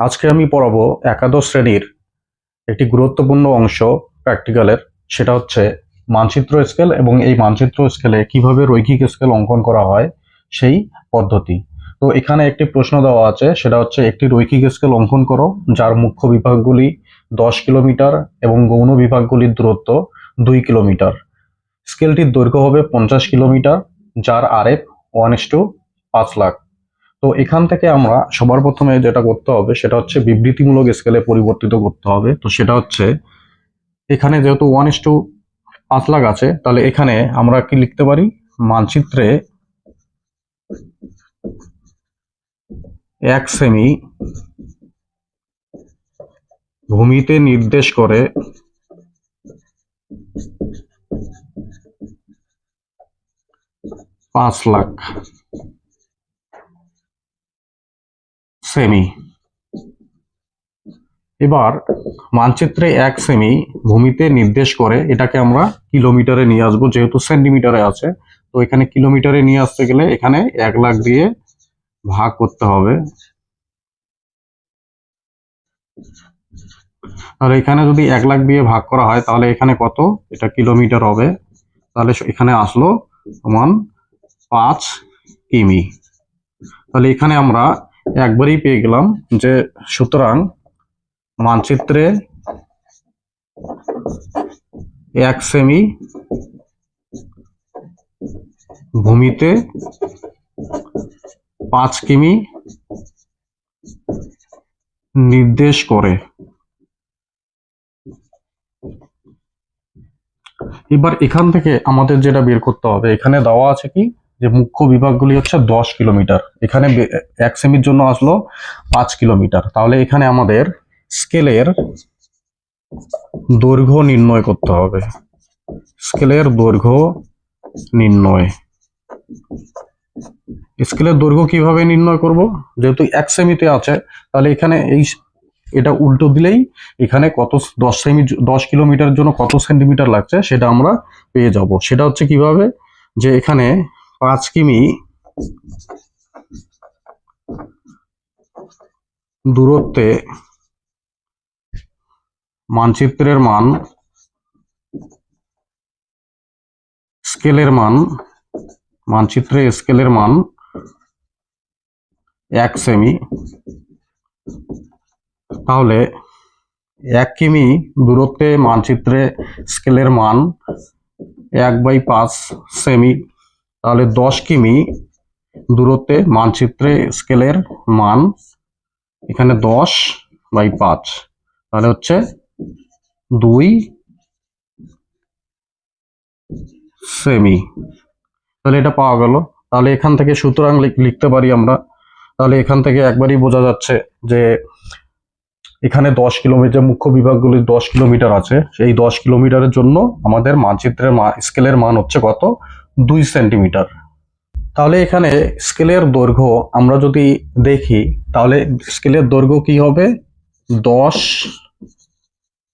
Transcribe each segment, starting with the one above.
আজকে আমি পড়াবো একাদশ শ্রেণির একটি গুরুত্বপূর্ণ অংশ প্র্যাকটিক্যালের সেটা হচ্ছে মানচিত্র স্কেল এবং এই মানচিত্র স্কেলে কীভাবে রৈখিক স্কেল অঙ্কন করা হয় সেই পদ্ধতি। তো এখানে একটি প্রশ্ন দেওয়া আছে, সেটা হচ্ছে একটি রৈখিক স্কেল অঙ্কন করো, যার মুখ্য বিভাগগুলি দশ কিলোমিটার এবং গৌণ বিভাগগুলির দূরত্ব দুই কিলোমিটার। স্কেলটির দৈর্ঘ্য হবে পঞ্চাশ কিলোমিটার, যার আরএফ ওয়ান ইস টু পাঁচ লাখ। তো এখান থেকে আমরা সবার প্রথমে যেটা করতে হবে, সেটা হচ্ছে বিবৃতিমূলক স্কেলে পরিবর্তিত করতে হবে। তো সেটা হচ্ছে, এখানে যেহেতু ওয়ান ইস টু পাঁচ লাখ আছে, তাহলে এখানে আমরা কি লিখতে পারি? মানচিত্রে এক সেমি ভূমিতে নির্দেশ করে পাঁচ লাখ। সেমি। এবার মানচিত্রে এক সেমি ভূমিতে নির্দেশ করে এটাকে আমরা কিলোমিটারে নিয়ে আসব, যেহেতু সেন্টিমিটারে আছে। তো এখানে কিলোমিটারে নিয়ে আসতে গেলে এখানে এক লাখ দিয়ে ভাগ করতে হবে। আর এখানে যদি এক লাখ দিয়ে ভাগ করা হয়, তাহলে এখানে কত? এটা কিলোমিটার হবে। তাহলে এখানে আসলো সমান পাঁচ কিমি। তাহলে এখানে আমরা একবারই পেয়ে গেলাম যে সুতরাং মানচিত্রে এক সেমি ভূমিতে পাঁচ কিমি নির্দেশ করে। এবার এখান থেকে আমাদের যেটা বের করতে হবে, এখানে দেওয়া আছে কি? যে মুখ্য বিভাগগুলি হচ্ছে দশ কিলোমিটার। এখানে এক সেমির জন্য আসলো পাঁচ কিলোমিটার। তাহলে এখানে আমাদের স্কেলের দৈর্ঘ্য নির্ণয় করতে হবে। স্কেলের দৈর্ঘ্য নির্ণয়। স্কেলের দৈর্ঘ্য কীভাবে নির্ণয় করব? যেহেতু এক সেমিতে আছে, তাহলে এখানে এই এটা উল্টো দিলেই এখানে কত দশ সেমি দশ কিলোমিটারের জন্য কত সেন্টিমিটার লাগছে সেটা আমরা পেয়ে যাব। সেটা হচ্ছে কীভাবে? যে এখানে পাঁচ কিমি দূরত্বে মানচিত্রের মান, স্কেলের মান, মানচিত্রে স্কেলের মান এক সেমি। তাহলে এক কিমি দূরত্বে মানচিত্রে স্কেলের মান এক বাই পাঁচ সেমি। তাহলে দশ কিমি দূরত্বে মানচিত্রে স্কেলের মান এখানে দশ বাই পাঁচ। তাহলে হচ্ছে দুই সেমি। তাহলে এটা পাওয়া গেল। তাহলে এখান থেকে সুতরাং লিখ- লিখতে পারি আমরা। তাহলে এখান থেকে একবারই বোঝা যাচ্ছে যে এখানে দশ কিলোমিটার মুখ্য বিভাগগুলি দশ কিলোমিটার আছে, সেই দশ কিলোমিটারের জন্য আমাদের মানচিত্রের স্কেলের মান হচ্ছে কত? দুই সেন্টিমিটার। তাহলে এখানে স্কেলের দৈর্ঘ্য আমরা যদি দেখি, তাহলে স্কেলের দৈর্ঘ্য কি হবে? দশ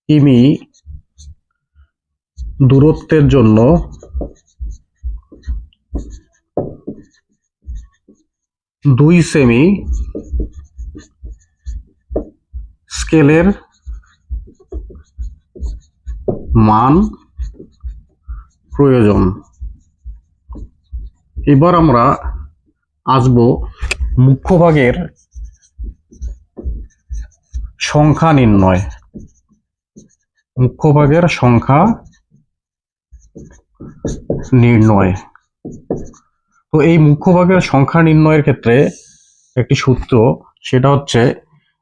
কিমি দূরত্বের জন্য দুই সেমি স্কেলের মান প্রয়োজন। এবার আমরা আসব মুখ্য ভাগের সংখ্যা নির্ণয়। মুখ্য ভাগের সংখ্যা নির্ণয়। তো এই মুখ্য ভাগের সংখ্যা নির্ণয়ের ক্ষেত্রে একটি সূত্র, সেটা হচ্ছে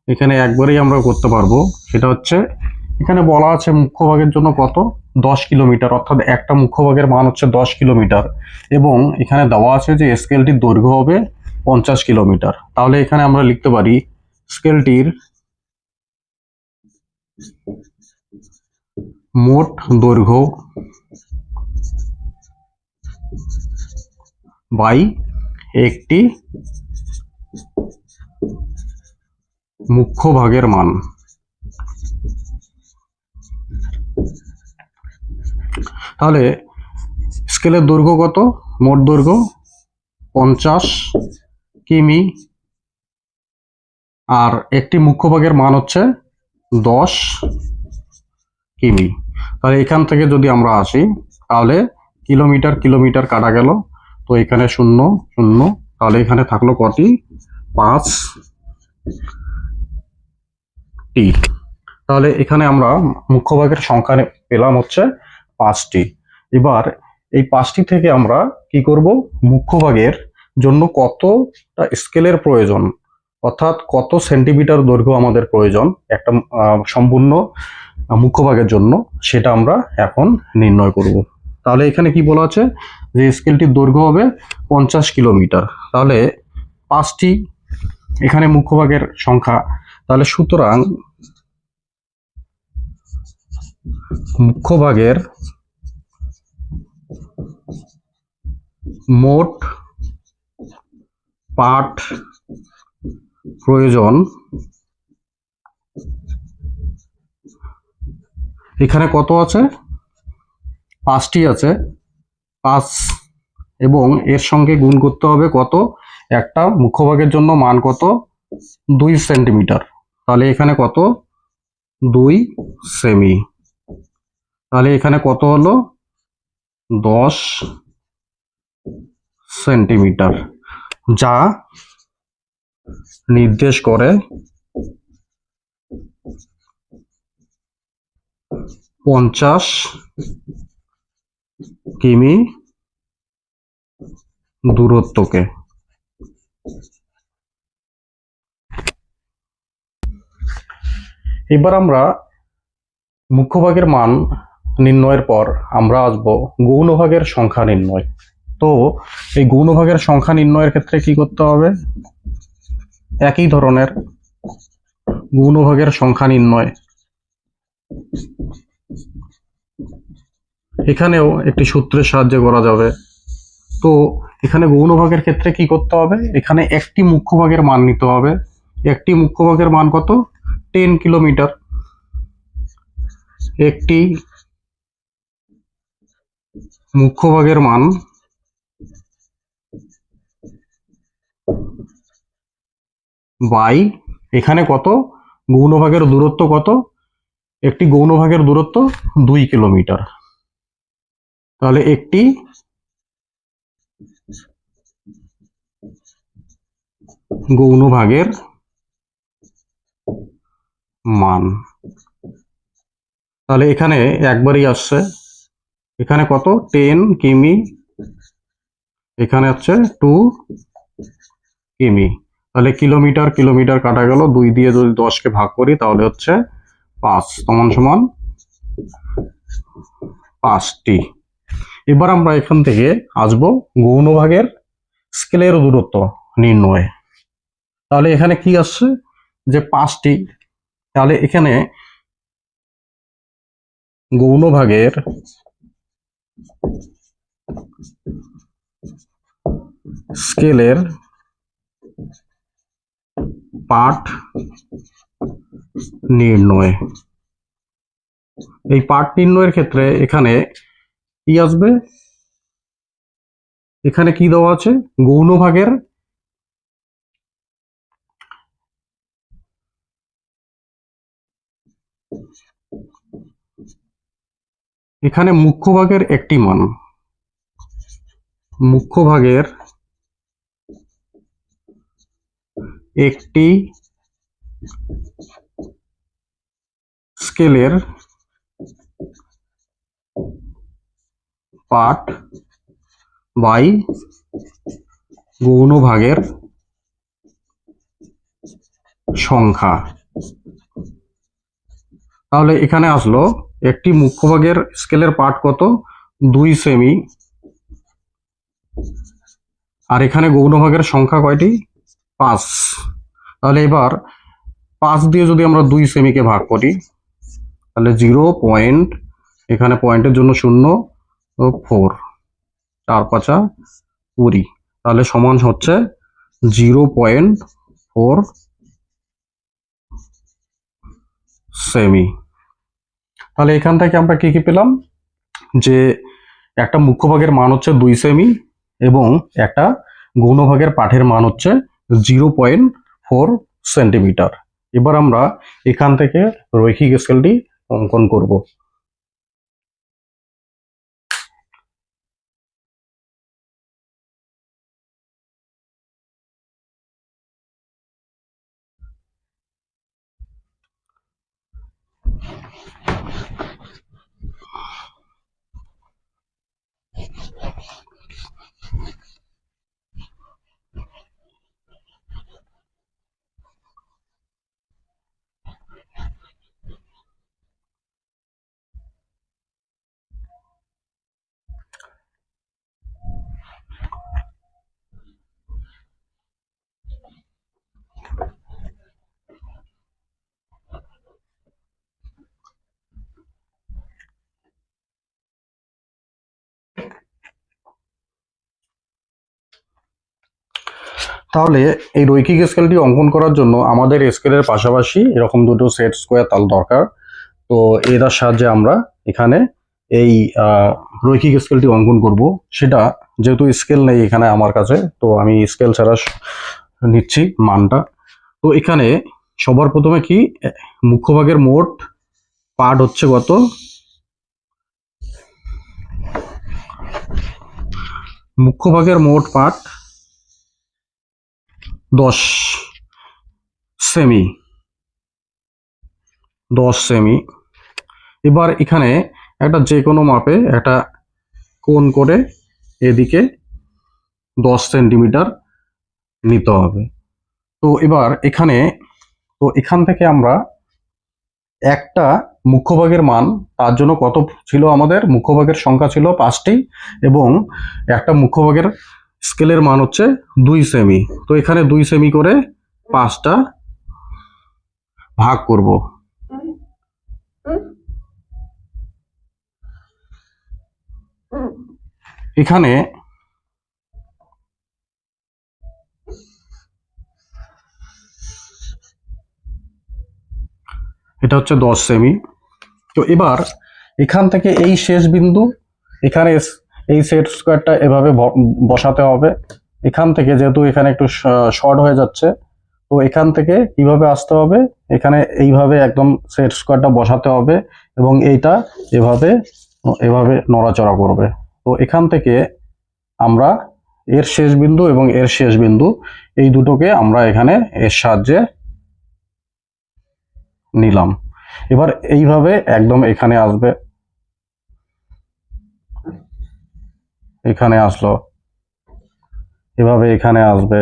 এখানে একবারেই আমরা করতে পারব, সেটা হচ্ছে এখানে বলা আছে মুখ্য ভাগের জন্য কত? দশ কিলোমিটার, অর্থাৎ একটা মুখ্য ভাগের মান হচ্ছে দশ কিলোমিটার। এবং এখানে দেওয়া আছে যে স্কেলটির দৈর্ঘ্য হবে পঞ্চাশ কিলোমিটার। তাহলে এখানে আমরা লিখতে পারি স্কেলটির মোট দৈর্ঘ্য বাই একটি মুখ্য ভাগের মান। তাহলে স্কেলের দৈর্ঘ্য কত? মোট দৈর্ঘ্য পঞ্চাশ কিমি। আর একটি মুখ্য ভাগের মান হচ্ছে দশ কিমি। তাহলে এখান থেকে যদি আমরা আসি, তাহলে কিলোমিটার কিলোমিটার কাটা গেল। তো এখানে শূন্য শূন্য। তাহলে এখানে থাকল কটি? পাঁচ টি। তাহলে এখানে আমরা মুখ্য ভাগের সংখ্যা পেলাম হচ্ছে পাঁচটি। এবার এই পাঁচটি থেকে আমরা কি করব? মুখ্য ভাগের জন্য কতটা স্কেলের প্রয়োজন? অর্থাৎ কত সেন্টিমিটার দৈর্ঘ্য আমাদের প্রয়োজন? একটা সম্পূর্ণ আহ, মুখ্য ভাগের জন্য সেটা আমরা এখন নির্ণয় করব। তাহলে এখানে কি বলা আছে? যে স্কেলটির দৈর্ঘ্য হবে পঞ্চাশ কিলোমিটার। তাহলে পাঁচটি এখানে মুখ্য ভাগের সংখ্যা। তাহলে সুতরাং মুখ্য ভাগের মোট পাঠ প্রয়োজন। এখানে কত আছে? পাঁচটি আছে। পাঁচ এবং এর সঙ্গে গুণ করতে হবে কত? একটা মুখ্যভাগের জন্য মান কত? দুই সেন্টিমিটার। তাহলে এখানে কত? দুই সেমি। তাহলে এখানে কত হলো? দশ সেন্টিমিটার। যা নির্দেশ করে পঞ্চাশ কিমি দূরত্বকে। এবার আমরা মুখ্যভাগের মান নির্ণয়ের পর আমরা আসব গৌণভাগের সংখ্যা নির্ণয়। তো এই গৌণভাগের সংখ্যা নির্ণয়ের ক্ষেত্রে কি করতে হবে? একই ধরনের গৌণভাগের সংখ্যা নির্ণয়। এখানেও একটি সূত্রের সাহায্যে করা যাবে। তো এখানে গৌণভাগের ক্ষেত্রে কি করতে হবে? এখানে একটি মুখ্য ভাগের মান নিতে হবে। একটি মুখ্য ভাগের মান কত? Ten kilometre. একটি মুখ্য ভাগের মান। বাই, এখানে কত? গৌণভাগের দূরত্ব কত? একটি গৌণভাগের দূরত্ব দুই কিলোমিটার। তাহলে একটি গৌণভাগের মান। তাহলে এখানে একবারই আসছে। এখানে কত? টেন কিমি। এখানে হচ্ছে টু কিমি। তাহলে কিলোমিটার কিলোমিটার কাটা গেল। দুই দিয়ে যদি দশকে ভাগ করি, তাহলে হচ্ছে পাঁচ সমান সমান পাঁচটি। এবার আমরা এখান থেকে আসব গৌণভাগের স্কেলের দূরত্ব নির্ণয়। তাহলে এখানে কি আসছে? যে পাঁচটি। তাহলে এখানে গৌণভাগের স্কেলের পাঠ নির্ণয়। এই পাঠ নির্ণয়ের ক্ষেত্রে এখানে কি আসবে? এখানে কি দেওয়া আছে? গৌণভাগের এখানে মুখ্য ভাগের একটি মান। মুখ্য ভাগের একটি স্কেলের পাঠ বাই গৌণভাগের সংখ্যা। তাহলে এখানে আসলো, একটি মুখ্যভাগের স্কেলের পার্ট কত? দুই সেমি আর এখানে গৌণভাগের সংখ্যা কয়টি? পাঁচ। তাহলে এবার পাঁচ দিয়ে যদি আমরা দুই সেমিকে ভাগ করি, তাহলে জিরো পয়েন্ট এখানে পয়েন্টের জন্য শূন্য ফোর চার পাঁচা কুড়ি। তাহলে সমান হচ্ছে জিরো পয়েন্ট ফোর সেমি তাহলে এখান থেকে আমরা কি কি পেলাম? যে একটা মুখ্যভাগের মান হচ্ছে দুই সেমি এবং একটা গৌণভাগের পাঠের মান হচ্ছে জিরো পয়েন্ট ফোর সেন্টিমিটার এবার আমরা এখান থেকে রৈখিক স্কেলটি অঙ্কন করব। তাহলে এই রৈখিক স্কেলটি অঙ্কন করার জন্য আমাদের স্কেলের পাশাপাশি এরকম দুটো সেট স্কোয়ার তাল দরকার। তো এটার সাহায্যে আমরা এখানে এই রৈখিক স্কেলটি অঙ্কন করব। সেটা যেহেতু স্কেল নেই এখানে আমার কাছে, তো আমি স্কেল ছাড়া নিচ্ছি মানটা। তো এখানে সবার প্রথমে কি, মুখ্যভাগের মোট পার্ট হচ্ছে কত? মুখ্যভাগের মোট পার্ট দশ সেমি দশ সেমি এবার এখানে একটা যে কোনো মাপে একটা কোণ করে এদিকে দশ সেন্টিমিটার নিতে হবে। তো এবার এখানে, তো এখান থেকে আমরা একটা মুখ্যভাগের মান, তার জন্য কত ছিল আমাদের? মুখ্যভাগের সংখ্যা ছিল পাঁচটি এবং একটা মুখ্যভাগের স্কেলের মান হচ্ছে দুই সেমি তো এখানে দুই সেমি করে পাঁচটা ভাগ করব। এখানে এটা হচ্ছে দশ সেমি তো এবার এখান থেকে এই শেষ বিন্দু, এখানে এই সেট স্কোয়ারটা এভাবে বসাতে হবে। এখান থেকে যেহেতু এখানে একটু শর্ট হয়ে যাচ্ছে, তো এখান থেকে কীভাবে আসতে হবে? এখানে এইভাবে একদম সেট স্কোয়ারটা বসাতে হবে এবং এইটা এভাবে এভাবে নড়াচড়া করবে। তো এখান থেকে আমরা এর শেষ বিন্দু এবং এর শেষ বিন্দু, এই দুটোকে আমরা এখানে এর সাহায্যে নিলাম। এবার এইভাবে একদম এখানে আসবে। এখানে আসলো। এভাবে এখানে আসবে।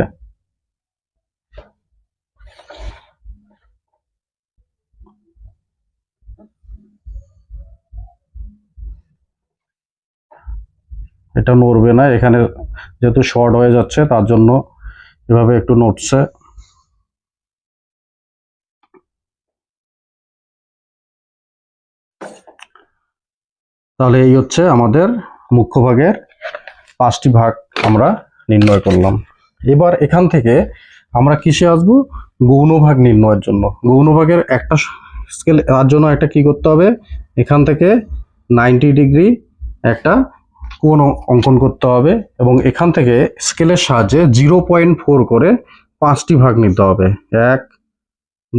এটা নড়বে না, এখানে যেহেতু শর্ট হয়ে যাচ্ছে, তার জন্য এভাবে একটু নড়ছে। তাহলে এই হচ্ছে আমাদের মুখ্য ভাগের পাঁচটি ভাগ আমরা নির্ণয় করলাম। এবার এখান থেকে আমরা কিসে আসব? গৌণ ভাগ নির্ণয়ের জন্য। গৌণ ভাগের একটা স্কেল তার জন্য একটা কি করতে হবে? এখান থেকে নাইনটি ডিগ্রি একটা অ- অঙ্কন করতে হবে এবং এখান থেকে স্কেলের সাহায্যে জিরো পয়েন্ট ফোর করে পাঁচটি ভাগ নিতে হবে। এক,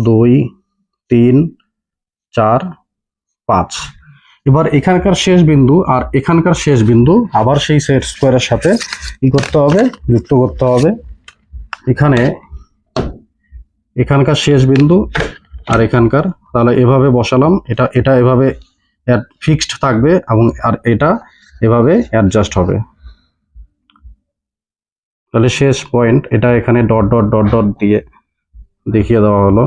দুই, তিন, চার, পাঁচ। এবার এখানকার শেষ বিন্দু আর এখানকার শেষ বিন্দু আবার সেই সেট স্কোয়ারের সাথে কি করতে হবে? যুক্ত করতে হবে। এখানে এখানকার শেষ বিন্দু আর এখানকার। তাহলে এভাবে বসালাম। এটা এটা এভাবে ফিক্সড থাকবে এবং আর এটা এভাবে অ্যাডজাস্ট হবে। তাহলে শেষ পয়েন্ট এটা এখানে ডট ডট ডট ডট দিয়ে দেখিয়ে দেওয়া হলো।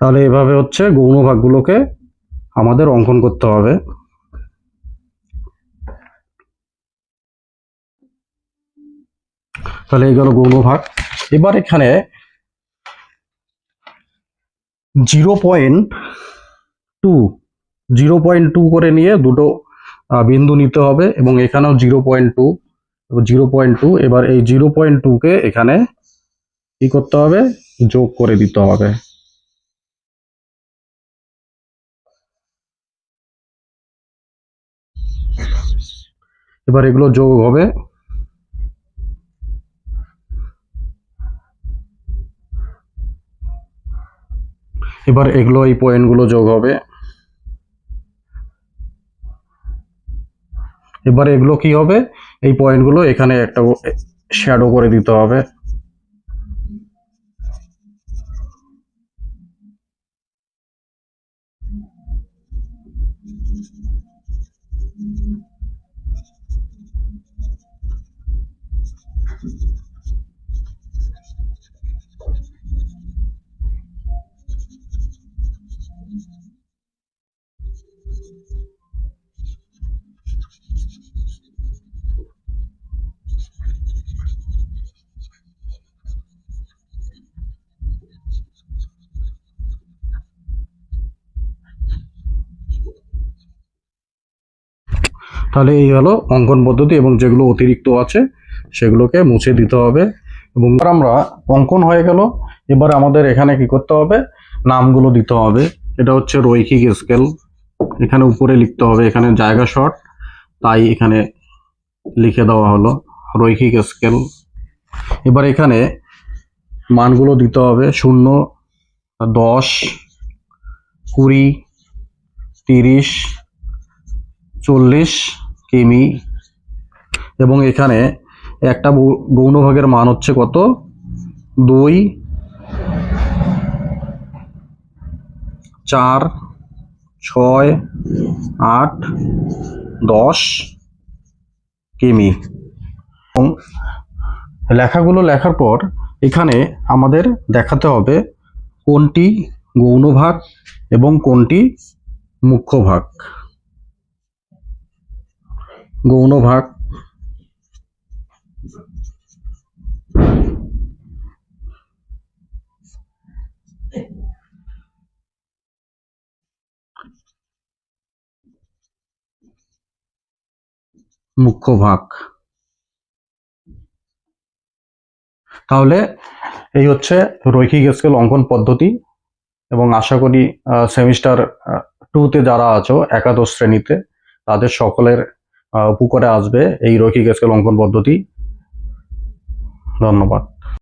তাহলে এভাবে হচ্ছে গৌণ ভাগগুলোকে আমাদের অঙ্কন করতে হবে। তাহলে এই গেল গৌণ ভাগ। এবার এখানে zero point two, zero point two করে নিয়ে দুটো বিন্দু নিতে হবে এবং এখানেও zero point two. Zero point two, এবার এই জিরো পয়েন্ট টুকে এখানে কি করতে হবে? যোগ করে দিতে হবে। এবার এগুলো যোগ হবে। এবার এগুলো, এই পয়েন্টগুলো যোগ হবে। এবার এগুলো কি হবে? এই পয়েন্টগুলো এখানে একটা শ্যাডো করে দিতে হবে। তাহলে এই হলো অঙ্কন পদ্ধতি এবং যেগুলো অতিরিক্ত আছে, সেগুলোকে মুছে দিতে হবে এবং আমরা অঙ্কন হয়ে গেল। এবার আমাদের এখানে কি করতে হবে? নামগুলো দিতে হবে। এটা হচ্ছে রৈখিক স্কেল এখানে উপরে লিখতে হবে, এখানে জায়গা শর্ট তাই এখানে লিখে দেওয়া হলো রৈখিক স্কেল এবার এখানে মানগুলো দিতে হবে, শূন্য, দশ, কুড়ি, তিরিশ চল্লিশ কিমি। এবং এখানে একটা গৌণভাগের মান হচ্ছে কত? দুই, চার, ছয়, আট, দশ কিমি। এবং লেখাগুলো লেখার পর এখানে আমাদের দেখাতে হবে কোনটি গৌণভাগ এবং কোনটি মুখ্য ভাগ গৌণ ভাগ মুখ্য ভাগ তাহলে এই হচ্ছে রৈখিক স্কেল অঙ্কন পদ্ধতি এবং আশা করি সেমিস্টার টুতে যারা আছো, একাদশ শ্রেণীতে, তাদের সকলের উপকারে আসবে এই রৈখিক স্কেল অঙ্কন পদ্ধতি। ধন্যবাদ।